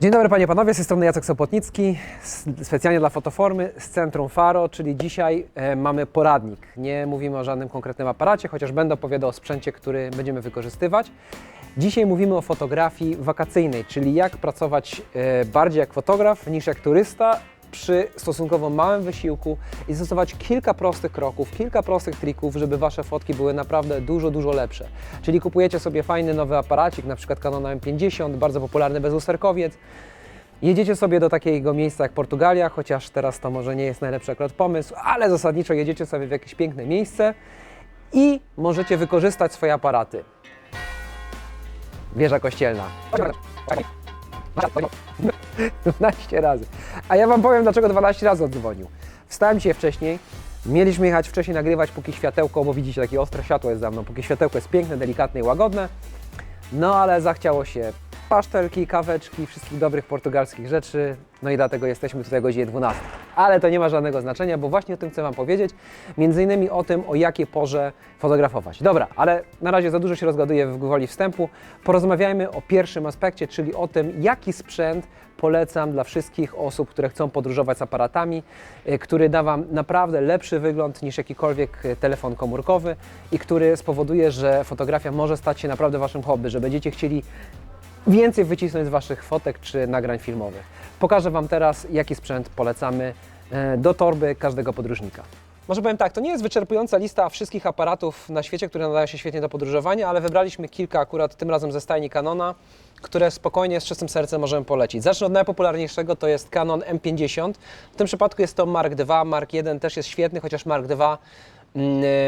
Dzień dobry Panie Panowie, z tej strony Jacek Sopotnicki, specjalnie dla Fotoformy z Centrum Faro, czyli dzisiaj e, mamy poradnik. Nie mówimy o żadnym konkretnym aparacie, chociaż będę opowiadał o sprzęcie, który będziemy wykorzystywać. Dzisiaj mówimy o fotografii wakacyjnej, czyli jak pracować e, bardziej jak fotograf niż jak turysta przy stosunkowo małym wysiłku i stosować kilka prostych kroków, kilka prostych trików, żeby Wasze fotki były naprawdę dużo, dużo lepsze. Czyli kupujecie sobie fajny nowy aparacik, na przykład Canon M50, bardzo popularny bezlusterkowiec, Jedziecie sobie do takiego miejsca jak Portugalia, chociaż teraz to może nie jest najlepszy akurat pomysł, ale zasadniczo jedziecie sobie w jakieś piękne miejsce i możecie wykorzystać swoje aparaty. Wieża kościelna. 12 razy. A ja Wam powiem, dlaczego 12 razy oddzwonił. Wstałem dzisiaj wcześniej, mieliśmy jechać wcześniej nagrywać, póki światełko, bo widzicie, takie ostre światło jest za mną, póki światełko jest piękne, delikatne i łagodne. No ale zachciało się pasztelki, kaweczki, wszystkich dobrych portugalskich rzeczy, no i dlatego jesteśmy tutaj o godzinie 12. Ale to nie ma żadnego znaczenia, bo właśnie o tym chcę Wam powiedzieć, między innymi o tym, o jakiej porze fotografować. Dobra, ale na razie za dużo się rozgaduję w gwoli wstępu. Porozmawiajmy o pierwszym aspekcie, czyli o tym, jaki sprzęt polecam dla wszystkich osób, które chcą podróżować z aparatami, y, który da Wam naprawdę lepszy wygląd niż jakikolwiek y, telefon komórkowy i który spowoduje, że fotografia może stać się naprawdę Waszym hobby, że będziecie chcieli więcej wycisnąć z Waszych fotek czy nagrań filmowych. Pokażę Wam teraz, jaki sprzęt polecamy e, do torby każdego podróżnika. Może powiem tak, to nie jest wyczerpująca lista wszystkich aparatów na świecie, które nadają się świetnie do podróżowania, ale wybraliśmy kilka akurat tym razem ze stajni Canona, które spokojnie z czystym sercem możemy polecić. Zacznę od najpopularniejszego, to jest Canon M50. W tym przypadku jest to Mark II, Mark I też jest świetny, chociaż Mark II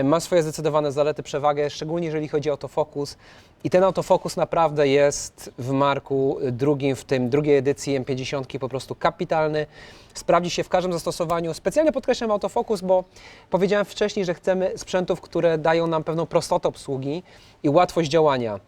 ma swoje zdecydowane zalety, przewagę, szczególnie jeżeli chodzi o autofokus. I ten autofokus naprawdę jest w Marku drugim, w tym drugiej edycji M50 po prostu kapitalny. Sprawdzi się w każdym zastosowaniu. Specjalnie podkreślam autofokus, bo powiedziałem wcześniej, że chcemy sprzętów, które dają nam pewną prostotę obsługi i łatwość działania.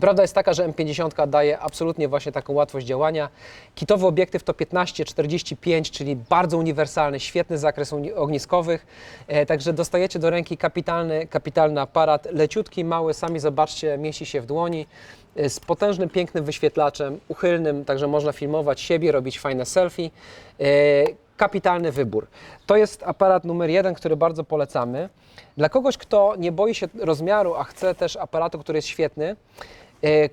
Prawda jest taka, że M50 daje absolutnie właśnie taką łatwość działania. Kitowy obiektyw to 15-45, czyli bardzo uniwersalny, świetny zakres ogniskowych. E, także dostajecie do ręki kapitalny, kapitalny aparat, leciutki, mały, sami zobaczcie, mieści się w dłoni, e, z potężnym, pięknym wyświetlaczem, uchylnym, także można filmować siebie, robić fajne selfie. E, kapitalny wybór. To jest aparat numer jeden, który bardzo polecamy. Dla kogoś, kto nie boi się rozmiaru, a chce też aparatu, który jest świetny,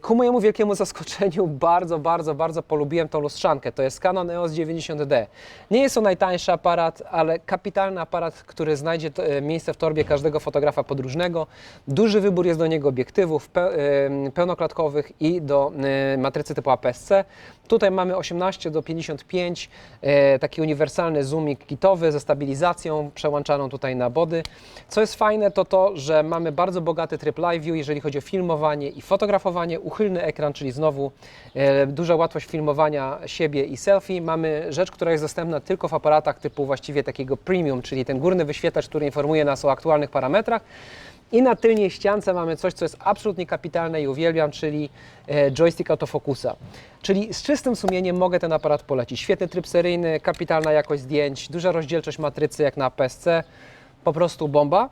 ku mojemu wielkiemu zaskoczeniu bardzo, bardzo, bardzo polubiłem tą lustrzankę. To jest Canon EOS 90D. Nie jest to najtańszy aparat, ale kapitalny aparat, który znajdzie e, miejsce w torbie każdego fotografa podróżnego. Duży wybór jest do niego obiektywów e, pełnoklatkowych i do e, matrycy typu APS-C. Tutaj mamy 18 do 55, e, taki uniwersalny zoomik kitowy ze stabilizacją przełączaną tutaj na body. Co jest fajne to to, że mamy bardzo bogaty tryb live view, jeżeli chodzi o filmowanie i fotografowanie, uchylny ekran, czyli znowu e, duża łatwość filmowania siebie i selfie. Mamy rzecz, która jest dostępna tylko w aparatach typu właściwie takiego premium, czyli ten górny wyświetlacz, który informuje nas o aktualnych parametrach. I na tylnej ściance mamy coś, co jest absolutnie kapitalne i uwielbiam, czyli e, joystick autofokusa. Czyli z czystym sumieniem mogę ten aparat polecić. Świetny tryb seryjny, kapitalna jakość zdjęć, duża rozdzielczość matrycy jak na PSC, po prostu bomba.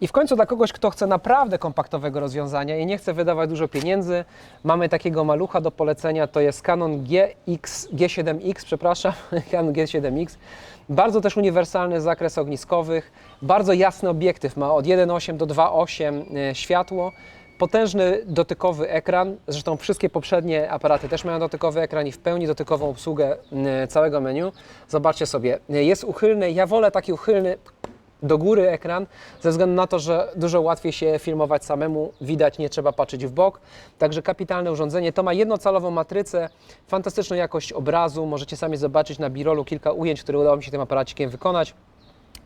I w końcu dla kogoś, kto chce naprawdę kompaktowego rozwiązania i nie chce wydawać dużo pieniędzy, mamy takiego malucha do polecenia, to jest Canon GX, G7X, przepraszam, Canon G7X. Bardzo też uniwersalny zakres ogniskowych, bardzo jasny obiektyw, ma od 1.8 do 2.8 e, światło, potężny dotykowy ekran, zresztą wszystkie poprzednie aparaty też mają dotykowy ekran i w pełni dotykową obsługę e, całego menu. Zobaczcie sobie, e, jest uchylny, ja wolę taki uchylny, do góry ekran, ze względu na to, że dużo łatwiej się filmować samemu, widać, nie trzeba patrzeć w bok. Także kapitalne urządzenie. To ma jednocalową matrycę, fantastyczną jakość obrazu. Możecie sami zobaczyć na birolu kilka ujęć, które udało mi się tym aparacikiem wykonać.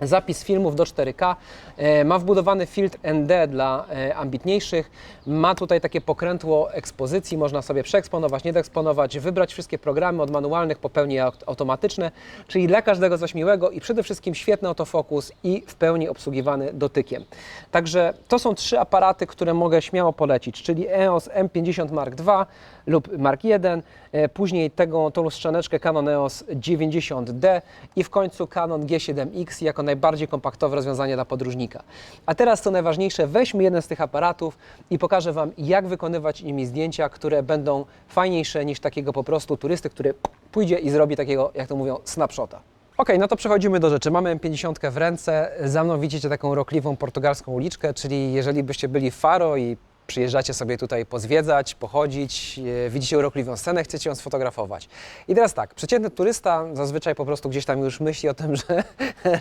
Zapis filmów do 4K, e, ma wbudowany filtr ND dla e, ambitniejszych, ma tutaj takie pokrętło ekspozycji, można sobie przeeksponować, nie doeksponować, wybrać wszystkie programy od manualnych po pełni aut- automatyczne, czyli dla każdego coś miłego i przede wszystkim świetny autofokus i w pełni obsługiwany dotykiem. Także to są trzy aparaty, które mogę śmiało polecić, czyli EOS M50 Mark II, lub Mark 1, e, później tego, tą lustrzaneczkę Canon EOS 90D i w końcu Canon G7X jako najbardziej kompaktowe rozwiązanie dla podróżnika. A teraz co najważniejsze, weźmy jeden z tych aparatów i pokażę Wam, jak wykonywać nimi zdjęcia, które będą fajniejsze niż takiego po prostu turysty, który pójdzie i zrobi takiego, jak to mówią, snapshota. Ok, no to przechodzimy do rzeczy. Mamy M50 w ręce. Za mną widzicie taką rokliwą portugalską uliczkę, czyli jeżeli byście byli Faro i przyjeżdżacie sobie tutaj pozwiedzać, pochodzić, e, widzicie urokliwą scenę, chcecie ją sfotografować. I teraz tak, przeciętny turysta zazwyczaj po prostu gdzieś tam już myśli o tym, że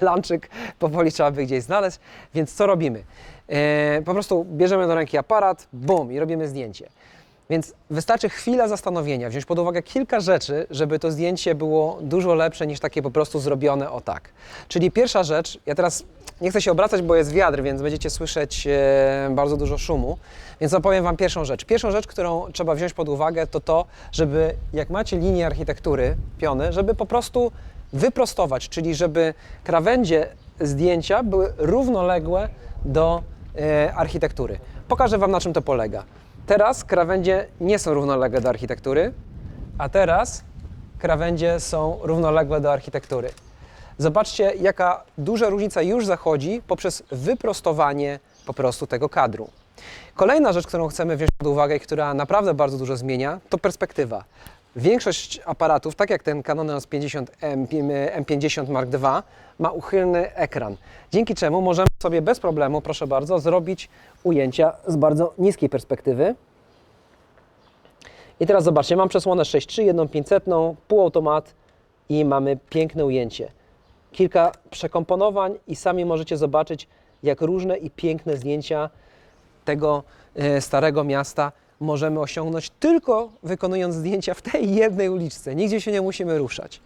lanczyk powoli trzeba by gdzieś znaleźć, więc co robimy? E, po prostu bierzemy do ręki aparat, bum i robimy zdjęcie. Więc wystarczy chwila zastanowienia, wziąć pod uwagę kilka rzeczy, żeby to zdjęcie było dużo lepsze niż takie po prostu zrobione o tak. Czyli pierwsza rzecz, ja teraz nie chcę się obracać, bo jest wiatr, więc będziecie słyszeć e, bardzo dużo szumu, więc opowiem Wam pierwszą rzecz. Pierwszą rzecz, którą trzeba wziąć pod uwagę, to to, żeby jak macie linię architektury, piony, żeby po prostu wyprostować, czyli żeby krawędzie zdjęcia były równoległe do e, architektury. Pokażę Wam, na czym to polega. Teraz krawędzie nie są równoległe do architektury, a teraz krawędzie są równoległe do architektury. Zobaczcie, jaka duża różnica już zachodzi poprzez wyprostowanie po prostu tego kadru. Kolejna rzecz, którą chcemy wziąć pod uwagę i która naprawdę bardzo dużo zmienia, to perspektywa. Większość aparatów, tak jak ten Canon EOS 50 M, M50 Mark II, ma uchylny ekran, dzięki czemu możemy sobie bez problemu, proszę bardzo, zrobić ujęcia z bardzo niskiej perspektywy. I teraz zobaczcie, mam przesłonę 6.3, jedną 500, półautomat i mamy piękne ujęcie. Kilka przekomponowań i sami możecie zobaczyć, jak różne i piękne zdjęcia tego e, starego miasta możemy osiągnąć tylko wykonując zdjęcia w tej jednej uliczce. Nigdzie się nie musimy ruszać.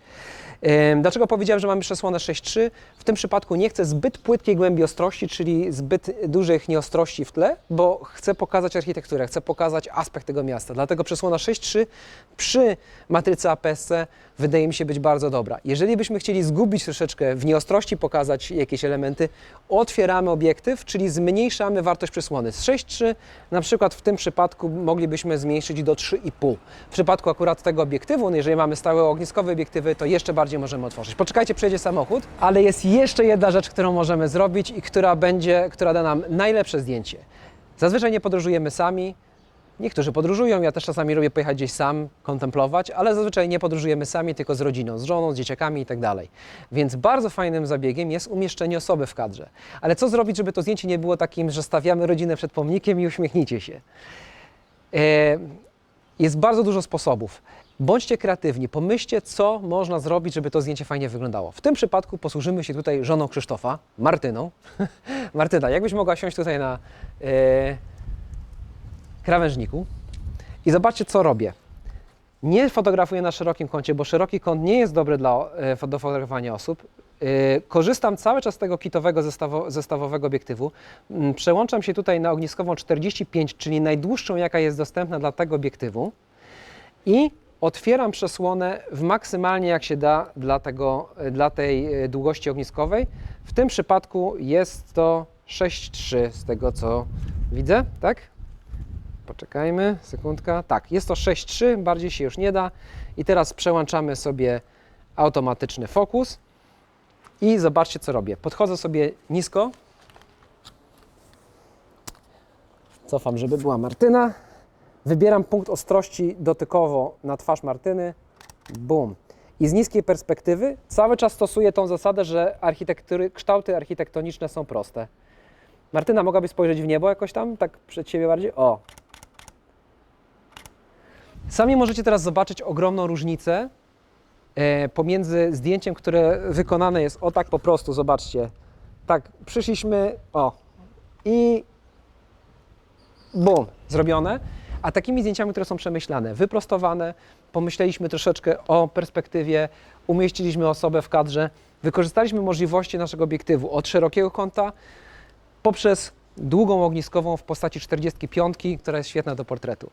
Dlaczego powiedziałem, że mamy przesłonę 6.3? W tym przypadku nie chcę zbyt płytkiej głębi ostrości, czyli zbyt dużych nieostrości w tle, bo chcę pokazać architekturę, chcę pokazać aspekt tego miasta. Dlatego przesłona 6.3 przy matrycy APS-C wydaje mi się być bardzo dobra. Jeżeli byśmy chcieli zgubić troszeczkę w nieostrości, pokazać jakieś elementy, otwieramy obiektyw, czyli zmniejszamy wartość przesłony. Z 6.3 na przykład w tym przypadku moglibyśmy zmniejszyć do 3,5. W przypadku akurat tego obiektywu, no jeżeli mamy stałe ogniskowe obiektywy, to jeszcze bardziej możemy otworzyć. Poczekajcie, przyjedzie samochód, ale jest jeszcze jedna rzecz, którą możemy zrobić i która będzie, która da nam najlepsze zdjęcie. Zazwyczaj nie podróżujemy sami, Niektórzy podróżują, ja też czasami lubię pojechać gdzieś sam, kontemplować, ale zazwyczaj nie podróżujemy sami, tylko z rodziną, z żoną, z dzieciakami i tak. Więc bardzo fajnym zabiegiem jest umieszczenie osoby w kadrze. Ale co zrobić, żeby to zdjęcie nie było takim, że stawiamy rodzinę przed pomnikiem i uśmiechnijcie się? E, Jest bardzo dużo sposobów. Bądźcie kreatywni, pomyślcie, co można zrobić, żeby to zdjęcie fajnie wyglądało. W tym przypadku posłużymy się tutaj żoną Krzysztofa, Martyną. Martyna, jakbyś mogła siąść tutaj na e, krawężniku i zobaczcie, co robię. Nie fotografuję na szerokim kącie, bo szeroki kąt nie jest dobry dla, e, do fotografowania osób. E, Korzystam cały czas z tego kitowego zestawo, zestawowego obiektywu. Mm, Przełączam się tutaj na ogniskową 45, czyli najdłuższą, jaka jest dostępna dla tego obiektywu i otwieram przesłonę w maksymalnie jak się da dla, tego, dla tej e, długości ogniskowej. W tym przypadku jest to 6,3 z tego co widzę, tak? Poczekajmy, sekundka. Tak, jest to 6.3, bardziej się już nie da. I teraz przełączamy sobie automatyczny fokus. I zobaczcie, co robię. Podchodzę sobie nisko. Cofam, żeby była Martyna. Wybieram punkt ostrości dotykowo na twarz Martyny. Bum. I z niskiej perspektywy cały czas stosuję tą zasadę, że architektury, kształty architektoniczne są proste. Martyna, mogłabyś spojrzeć w niebo jakoś tam, tak przed siebie bardziej? O, Sami możecie teraz zobaczyć ogromną różnicę e, pomiędzy zdjęciem, które wykonane jest o tak po prostu, zobaczcie. Tak, przyszliśmy, o, i bum, zrobione, a takimi zdjęciami, które są przemyślane, wyprostowane, pomyśleliśmy troszeczkę o perspektywie, umieściliśmy osobę w kadrze, wykorzystaliśmy możliwości naszego obiektywu od szerokiego kąta poprzez długą ogniskową w postaci 45, która jest świetna do portretu.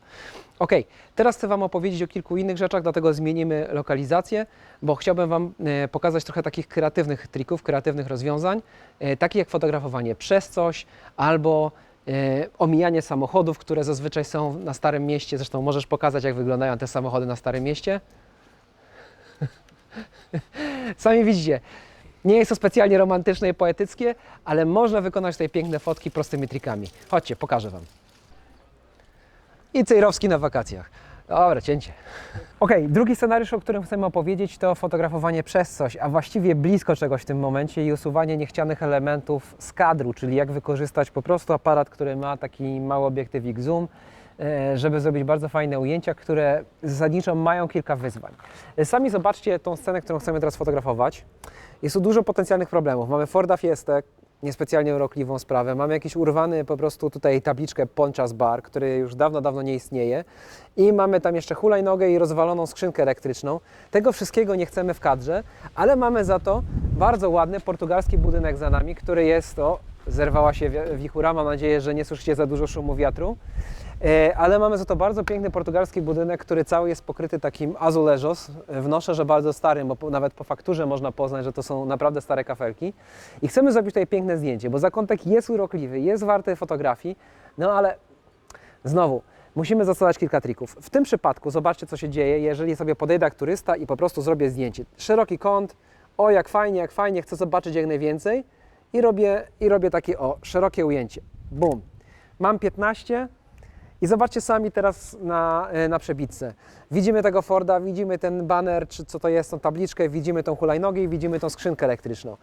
Ok, teraz chcę Wam opowiedzieć o kilku innych rzeczach, dlatego zmienimy lokalizację, bo chciałbym Wam e, pokazać trochę takich kreatywnych trików, kreatywnych rozwiązań, e, takich jak fotografowanie przez coś albo e, omijanie samochodów, które zazwyczaj są na Starym Mieście. Zresztą możesz pokazać, jak wyglądają te samochody na Starym Mieście. Sami widzicie, nie jest to specjalnie romantyczne i poetyckie, ale można wykonać tutaj piękne fotki prostymi trikami. Chodźcie, pokażę Wam. I Cejrowski na wakacjach. Dobra, cięcie. Okej, drugi scenariusz, o którym chcemy opowiedzieć, to fotografowanie przez coś, a właściwie blisko czegoś w tym momencie i usuwanie niechcianych elementów z kadru, czyli jak wykorzystać po prostu aparat, który ma taki mały obiektywik zoom, żeby zrobić bardzo fajne ujęcia, które zasadniczo mają kilka wyzwań. E, Sami zobaczcie tą scenę, którą chcemy teraz fotografować. Jest tu dużo potencjalnych problemów. Mamy Forda Fiestę, niespecjalnie urokliwą sprawę. Mamy jakiś urwany po prostu tutaj tabliczkę Ponchas Bar, który już dawno, dawno nie istnieje. I mamy tam jeszcze hulajnogę i rozwaloną skrzynkę elektryczną. Tego wszystkiego nie chcemy w kadrze, ale mamy za to bardzo ładny portugalski budynek za nami, który jest, o, zerwała się wi- wichura, mam nadzieję, że nie słyszycie za dużo szumu wiatru. E, Ale mamy za to bardzo piękny portugalski budynek, który cały jest pokryty takim azulejos. E, Wnoszę, że bardzo starym, bo nawet po fakturze można poznać, że to są naprawdę stare kafelki. I chcemy zrobić tutaj piękne zdjęcie, bo zakątek jest urokliwy, jest warty fotografii, no ale znowu, musimy zastosować kilka trików. W tym przypadku zobaczcie, co się dzieje, jeżeli sobie podejdę jak turysta i po prostu zrobię zdjęcie. Szeroki kąt, o jak fajnie, jak fajnie, chcę zobaczyć jak najwięcej i robię, i robię takie o, szerokie ujęcie. Bum. Mam 15, i zobaczcie sami teraz na, e, na przebitce. Widzimy tego Forda, widzimy ten baner, czy co to jest, tą tabliczkę, widzimy tą hulajnogę i widzimy tą skrzynkę elektryczną.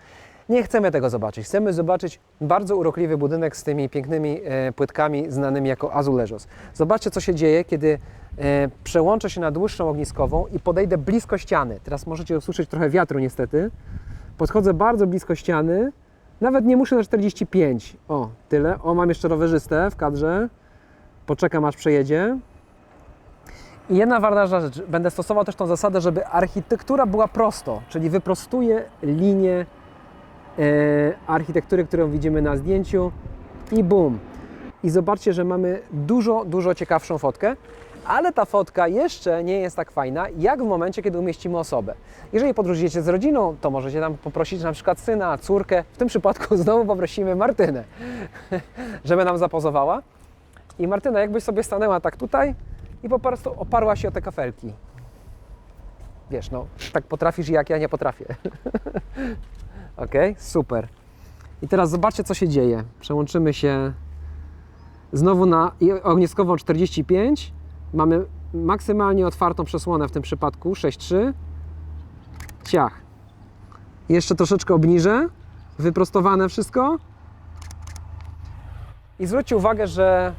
Nie chcemy tego zobaczyć. Chcemy zobaczyć bardzo urokliwy budynek z tymi pięknymi e, płytkami znanymi jako azulejos. Zobaczcie, co się dzieje, kiedy e, przełączę się na dłuższą ogniskową i podejdę blisko ściany. Teraz możecie usłyszeć trochę wiatru niestety. Podchodzę bardzo blisko ściany. Nawet nie muszę na 45. O, tyle. O, mam jeszcze rowerzystę w kadrze. Poczekam aż przejedzie. I jedna ważna rzecz, będę stosował też tą zasadę, żeby architektura była prosto, czyli wyprostuję linię e, architektury, którą widzimy na zdjęciu i bum. I zobaczcie, że mamy dużo, dużo ciekawszą fotkę, ale ta fotka jeszcze nie jest tak fajna, jak w momencie, kiedy umieścimy osobę. Jeżeli podróżujecie z rodziną, to możecie tam poprosić na przykład syna, córkę. W tym przypadku znowu poprosimy Martynę, żeby nam zapozowała. I Martyna, jakbyś sobie stanęła tak tutaj i po prostu oparła się o te kafelki. Wiesz, no, tak potrafisz jak ja nie potrafię. ok, super. I teraz zobaczcie, co się dzieje. Przełączymy się znowu na ogniskową 45. Mamy maksymalnie otwartą przesłonę w tym przypadku 6.3. Ciach. Jeszcze troszeczkę obniżę. Wyprostowane wszystko. I zwróćcie uwagę, że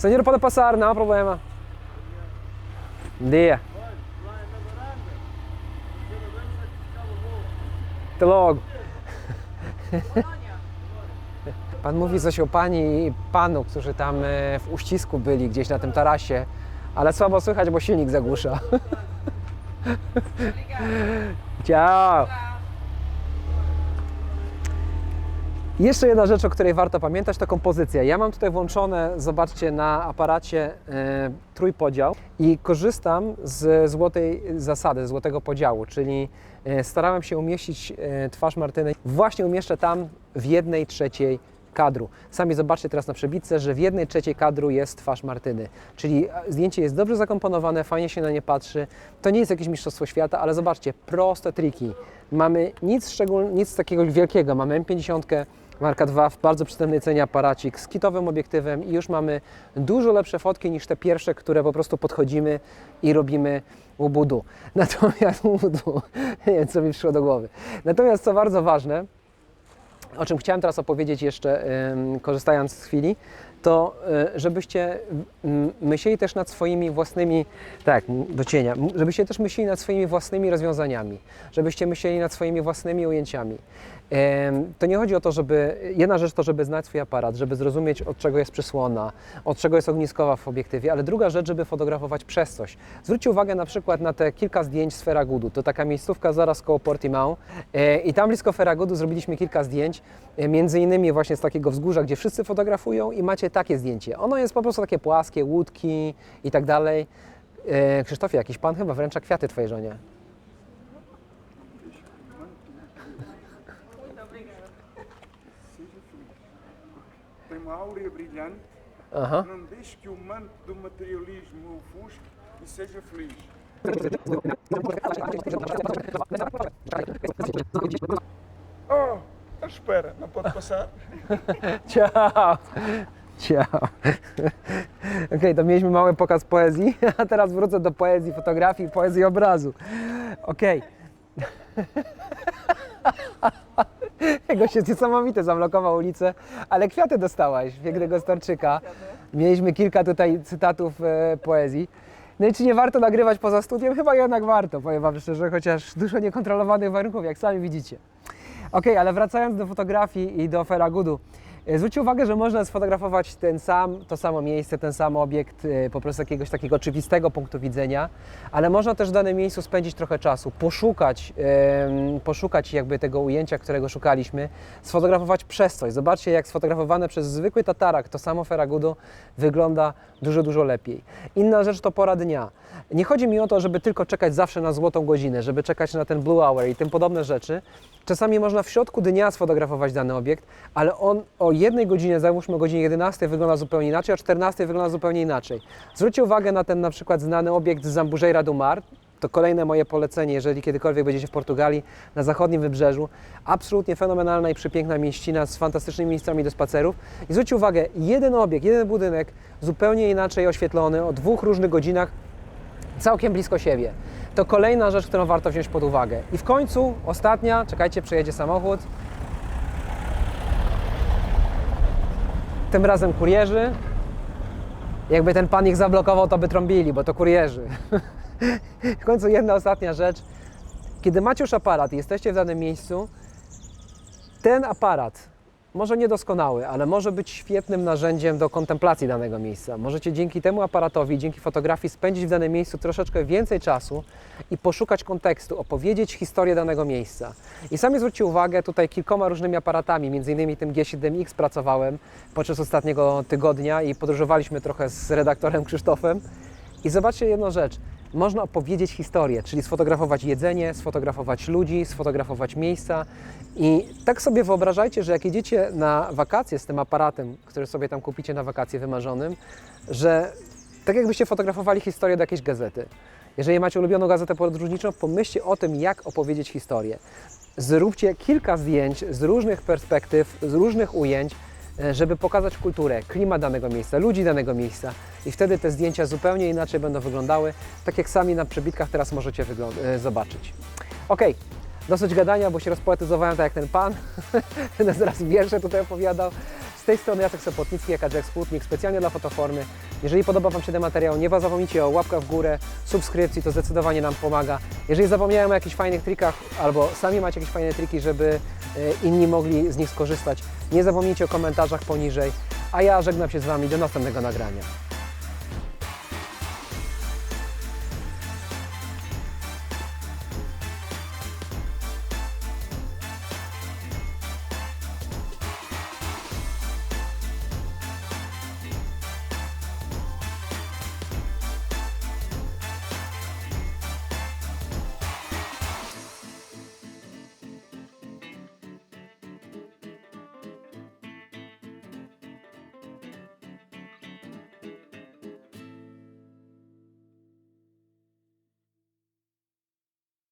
Senhor, pode passar, não há problema. Dia. To logo. Pan mówi coś o pani i panu, którzy tam e, w uścisku byli gdzieś na tym tarasie, ale słabo słychać, bo silnik zagłusza. Ciao. Jeszcze jedna rzecz, o której warto pamiętać, to kompozycja. Ja mam tutaj włączone, zobaczcie, na aparacie e, trójpodział i korzystam z złotej zasady, złotego podziału, czyli e, starałem się umieścić twarz Martyny. Właśnie umieszczę tam w jednej trzeciej kadru. Sami zobaczcie teraz na przebitce, że w jednej trzeciej kadru jest twarz Martyny. Czyli e, zdjęcie jest dobrze zakomponowane, fajnie się na nie patrzy. To nie jest jakieś mistrzostwo świata, ale zobaczcie, proste triki. Mamy nic szczególnego, nic takiego wielkiego. Mamy M50, Marka 2 w bardzo przystępnej cenie aparacik z kitowym obiektywem i już mamy dużo lepsze fotki niż te pierwsze, które po prostu podchodzimy i robimy łubudu. Natomiast łubudu, nie wiem co mi przyszło do głowy. Natomiast co bardzo ważne, o czym chciałem teraz opowiedzieć jeszcze, korzystając z chwili, to y, żebyście myśleli też nad swoimi własnymi, tak, do cienia, żebyście też myśleli nad swoimi własnymi rozwiązaniami, żebyście myśleli nad swoimi własnymi ujęciami. To nie chodzi o to, żeby, jedna rzecz to, żeby znać swój aparat, żeby zrozumieć od czego jest przysłona, od czego jest ogniskowa w obiektywie, ale druga rzecz, żeby fotografować przez coś. Zwróćcie uwagę na przykład na te kilka zdjęć z Feragudu. To taka miejscówka zaraz koło Portimao E, i tam blisko Feragudu zrobiliśmy kilka zdjęć, e, między innymi właśnie z takiego wzgórza, gdzie wszyscy fotografują i macie takie zdjęcie. Ono jest po prostu takie płaskie, łódki i tak dalej. E, Krzysztofie, jakiś pan chyba wręcza kwiaty twojej żonie. Uma áurea brilhante, Aha. não deixe que o manto do materialismo o ofusque e seja feliz. Oh, espera, não pode passar? Ciao. Ciao. Okej, to mieliśmy mały pokaz poezji, a teraz wrócę do poezji fotografii, poezji obrazu. Okej. Gość jest niesamowity, zablokował ulicę, ale kwiaty dostałaś, pięknego Storczyka. Mieliśmy kilka tutaj cytatów e, poezji. No i czy nie warto nagrywać poza studiem? Chyba jednak warto, powiem Wam szczerze, chociaż dużo niekontrolowanych warunków, jak sami widzicie. Okej, ale wracając do fotografii i do Feragudu. E, Zwróćcie uwagę, że można sfotografować ten sam, to samo miejsce, ten sam obiekt, e, po prostu jakiegoś takiego oczywistego punktu widzenia, ale można też w danym miejscu spędzić trochę czasu, poszukać, poszukać jakby tego ujęcia, którego szukaliśmy, sfotografować przez coś. Zobaczcie, jak sfotografowane przez zwykły tatarak to samo Feragudu wygląda dużo, dużo lepiej. Inna rzecz to pora dnia. Nie chodzi mi o to, żeby tylko czekać zawsze na złotą godzinę, żeby czekać na ten blue hour i tym podobne rzeczy. Czasami można w środku dnia sfotografować dany obiekt, ale on o jednej godzinie, załóżmy o godzinie 11 wygląda zupełnie inaczej, o 14 wygląda zupełnie inaczej. Zwróćcie uwagę na ten na przykład znany obiekt z Zambujeira do Mar. To kolejne moje polecenie, jeżeli kiedykolwiek będziecie w Portugalii, na zachodnim wybrzeżu. Absolutnie fenomenalna i przepiękna mieścina z fantastycznymi miejscami do spacerów. I zwróćcie uwagę, jeden obiekt, jeden budynek, zupełnie inaczej oświetlony, o dwóch różnych godzinach, całkiem blisko siebie. To kolejna rzecz, którą warto wziąć pod uwagę. I w końcu, ostatnia, czekajcie, przejedzie samochód. Tym razem kurierzy. Jakby ten pan ich zablokował, to by trąbili, bo to kurierzy. w końcu jedna ostatnia rzecz. Kiedy macie już aparat i jesteście w danym miejscu, ten aparat, może niedoskonały, ale może być świetnym narzędziem do kontemplacji danego miejsca. Możecie dzięki temu aparatowi, dzięki fotografii spędzić w danym miejscu troszeczkę więcej czasu i poszukać kontekstu, opowiedzieć historię danego miejsca. I sami zwróćcie uwagę, tutaj kilkoma różnymi aparatami, między innymi tym G7X pracowałem podczas ostatniego tygodnia i podróżowaliśmy trochę z redaktorem Krzysztofem. I zobaczcie jedną rzecz. Można opowiedzieć historię, czyli sfotografować jedzenie, sfotografować ludzi, sfotografować miejsca. I tak sobie wyobrażajcie, że jak jedziecie na wakacje z tym aparatem, który sobie tam kupicie na wakacje wymarzonym, że tak jakbyście fotografowali historię do jakiejś gazety. Jeżeli macie ulubioną gazetę podróżniczą, pomyślcie o tym, jak opowiedzieć historię. Zróbcie kilka zdjęć z różnych perspektyw, z różnych ujęć, żeby pokazać kulturę, klimat danego miejsca, ludzi danego miejsca i wtedy te zdjęcia zupełnie inaczej będą wyglądały, tak jak sami na przebitkach teraz możecie e, zobaczyć. Ok, dosyć gadania, bo się rozpoetyzowałem tak jak ten pan, zaraz wiersze tutaj opowiadał. Z tej strony Jacek Sopotnicki, jaka Jack Sputnik, specjalnie dla Fotoformy. Jeżeli podoba Wam się ten materiał, nie zapomnijcie o łapkach w górę, subskrypcji, to zdecydowanie nam pomaga. Jeżeli zapomniałem o jakichś fajnych trikach, albo sami macie jakieś fajne triki, żeby e, inni mogli z nich skorzystać, nie zapomnijcie o komentarzach poniżej. A ja żegnam się z Wami do następnego nagrania.